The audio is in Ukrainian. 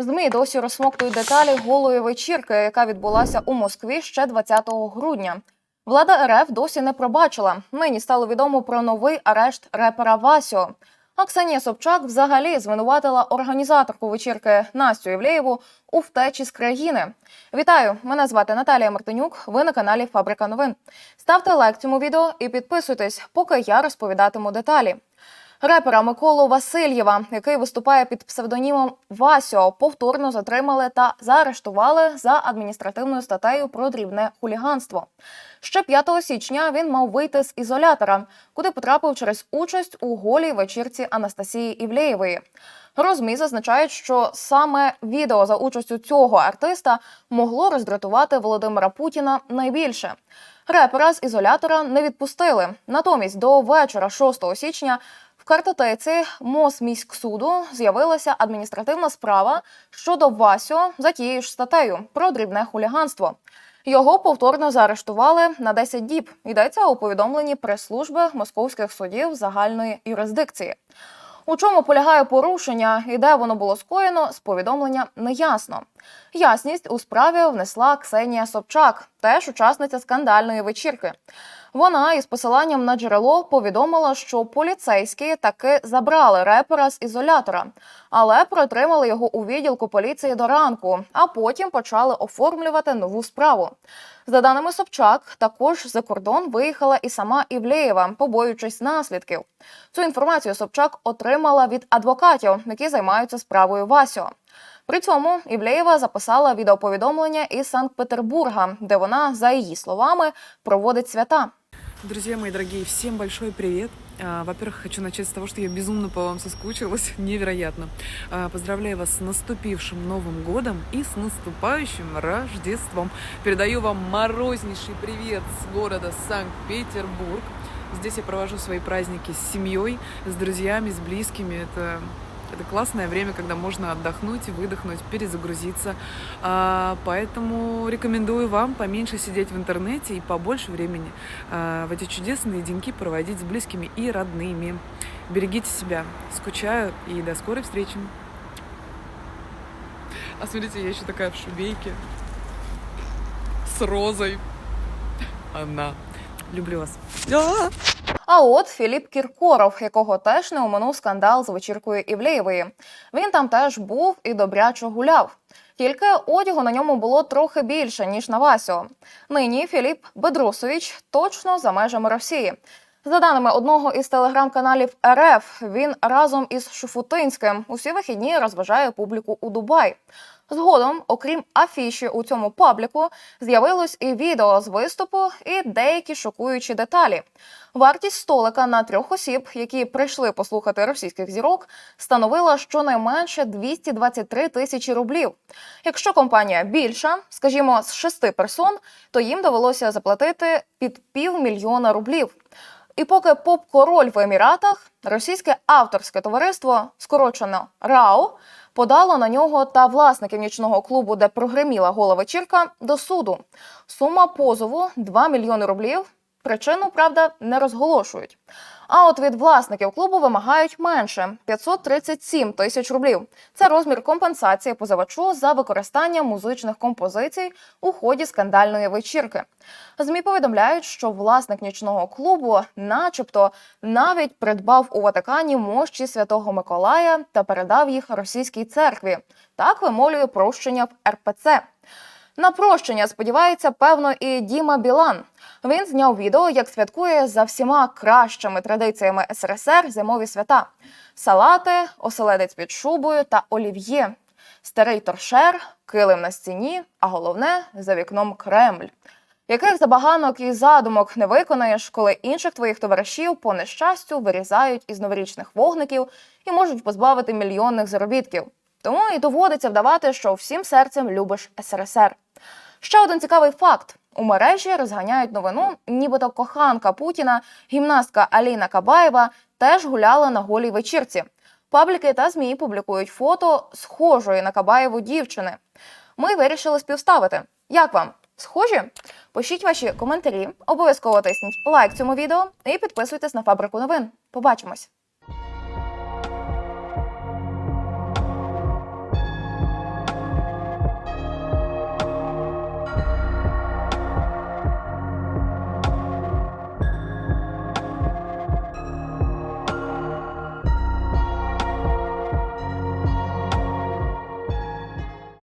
ЗМІ досі розсмоктують деталі голої вечірки, яка відбулася у Москві ще 20 грудня. Влада РФ досі не пробачила. Нині стало відомо про новий арешт репера Васіо. А Собчак взагалі звинуватила організаторку вечірки Настю Євлеєву у втечі з країни. Вітаю! Мене звати Наталія Мартинюк. Ви на каналі Фабрика новин. Ставте лайк цьому відео і підписуйтесь, поки я розповідатиму деталі. Репера Миколу Васильєва, який виступає під псевдонімом Васьо, повторно затримали та заарештували за адміністративною статтею про дрібне хуліганство. Ще 5 січня він мав вийти з ізолятора, куди потрапив через участь у голій вечірці Анастасії Івлеєвої. Розмі зазначають, що саме відео за участю цього артиста могло роздратувати Володимира Путіна найбільше. Репера з ізолятора не відпустили. Натомість до вечора 6 січня в МОЗ міськсуду з'явилася адміністративна справа щодо Васьо за тією ж статтею про дрібне хуліганство. Його повторно заарештували на 10 діб. Йдеться у повідомленні прес-служби московських судів загальної юрисдикції. У чому полягає порушення і де воно було скоєно, з повідомлення неясно. Ясність у справі внесла Ксенія Собчак, теж учасниця скандальної вечірки. Вона із посиланням на джерело повідомила, що поліцейські таки забрали репера з ізолятора, але протримали його у відділку поліції до ранку, а потім почали оформлювати нову справу. За даними Собчак, також за кордон виїхала і сама Івлеєва, побоюючись наслідків. Цю інформацію Собчак отримала від адвокатів, які займаються справою Васіо. При цьому Івлеєва записала відеоповідомлення із Санкт-Петербурга, де вона, за її словами, проводить свята. Друзья мои дорогие, всем большой привет. А, Во-первых, хочу начать с того, что я безумно по вам соскучилась, невероятно. А, Поздравляю вас с наступившим Новым годом и с наступающим Рождеством. Передаю вам морознейший привет с города Санкт-Петербург. Здесь я провожу свои праздники с семьей, с друзьями, с близкими. Это это классное время, когда можно отдохнуть, выдохнуть, перезагрузиться. А, Поэтому рекомендую вам поменьше сидеть в интернете и побольше времени а, в эти чудесные деньки проводить с близкими и родными. Берегите себя. Скучаю и до скорой встречи. А смотрите, я еще такая в шубейке с розой. Она. Люблю вас. А! От Філіп Кіркоров, якого теж не оминув скандал з вечіркою Івлеєвої. Він там теж був і добряче гуляв. Тільки одягу на ньому було трохи більше ніж на Васіо. Нині Філіп Бедрусович точно за межами Росії. За даними одного із телеграм-каналів РФ, він разом із Шуфутинським усі вихідні розважає публіку у Дубай. Згодом, окрім афіші у цьому пабліку, з'явилось і відео з виступу, і деякі шокуючі деталі. Вартість столика на трьох осіб, які прийшли послухати російських зірок, становила щонайменше 223 тисячі рублів. Якщо компанія більша, скажімо, з шести персон, то їм довелося заплатити під півмільйона рублів. І поки поп-король в Еміратах, російське авторське товариство, скорочено РАО, подало на нього та власників нічного клубу, де прогреміла гола вечірка, до суду. Сума позову 2 мільйони рублів. Причину, правда, не розголошують. А от від власників клубу вимагають менше 537 тисяч рублів. Це розмір компенсації позивачу за використання музичних композицій у ході скандальної вечірки. Змі повідомляють, що власник нічного клубу, начебто, навіть придбав у Ватикані мощі святого Миколая та передав їх російській церкві. Так вимолює прощення в РПЦ. На прощення сподівається, певно, і Діма Білан. Він зняв відео, як святкує за всіма кращими традиціями СРСР зимові свята: салати, оселедець під шубою та олів'є, старий торшер, килим на стіні, а головне за вікном Кремль. Яких забаганок і задумок не виконаєш, коли інших твоїх товаришів по нещастю вирізають із новорічних вогників і можуть позбавити мільйонних заробітків. Тому і доводиться вдавати, що всім серцем любиш СРСР. Ще один цікавий факт: у мережі розганяють новину, нібито коханка Путіна, гімнастка Аліна Кабаєва, теж гуляла на голій вечірці. Пабліки та змі публікують фото схожої на Кабаєву дівчини. Ми вирішили співставити. Як вам? Схожі? Пишіть ваші коментарі, обов'язково тисніть лайк цьому відео і підписуйтесь на фабрику новин. Побачимось!